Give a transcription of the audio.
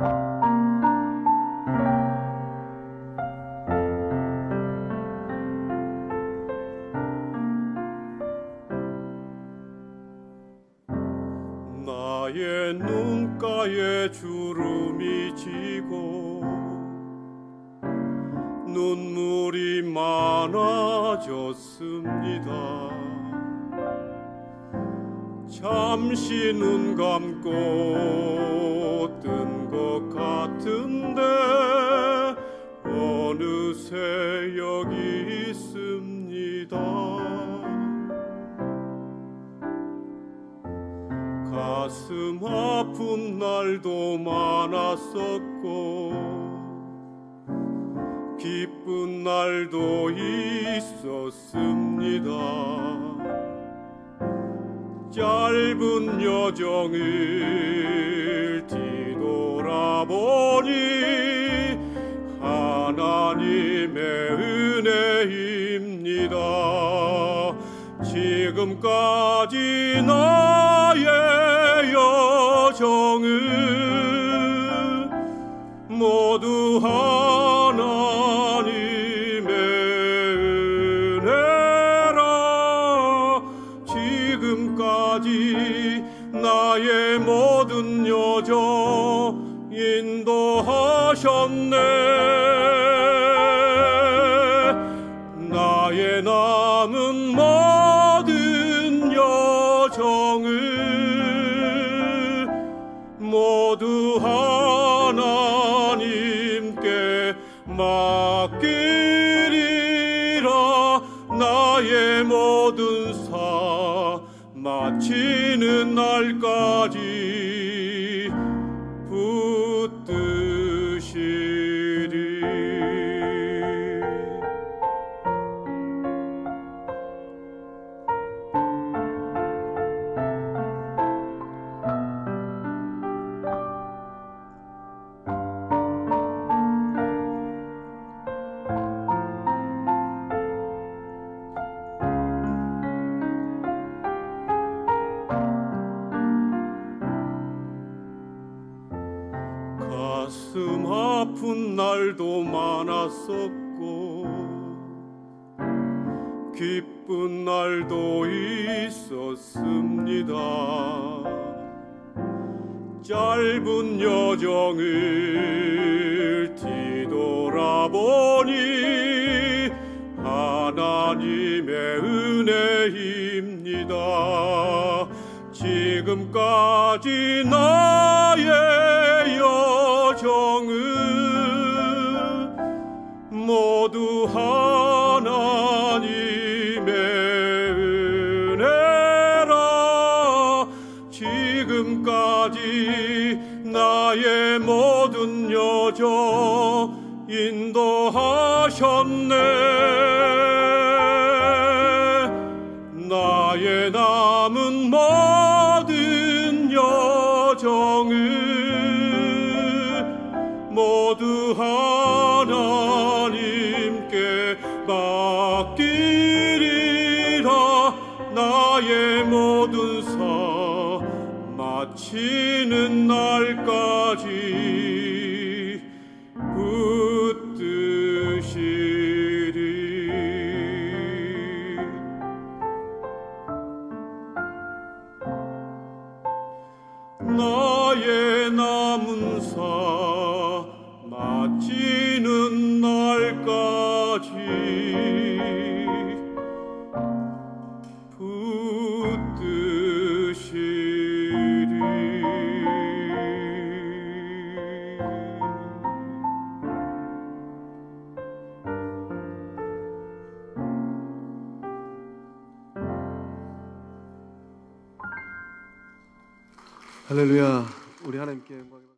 나의 눈가에 주름이 지고 눈물이 많아졌습니다. 잠시 눈 감고 것 같은데 어느새 여기 있습니다. 가슴 아픈 날도 많았었고 기쁜 날도 있었습니다. 짧은 여정을 뒤 돌아보니 하나님의 은혜입니다. 지금까지 나의 여정을 모두 하나님의 은혜라 지금까지 나의 모든 여정 인도하셨네. 나의 남은 모든 여정을 모두 하나님께 맡기리라. 나의 모든 사 마치는 날까지 붙 드 아픈 날도 많았었고 기쁜 날도 있었습니다. 짧은 여정을 뒤돌아보니 하나님의 은혜입니다. 지금까지 나의 여정을 지금까지 나의 모든 여정 인도하셨네. 나의 남은 모든 여정을 모두 하나님께 맡기리라. 나의 모든 사 마치는 날까지 붙드시리. 나의 남은 사 마치는 날까지 할렐루야. 우리 하나님께 영광.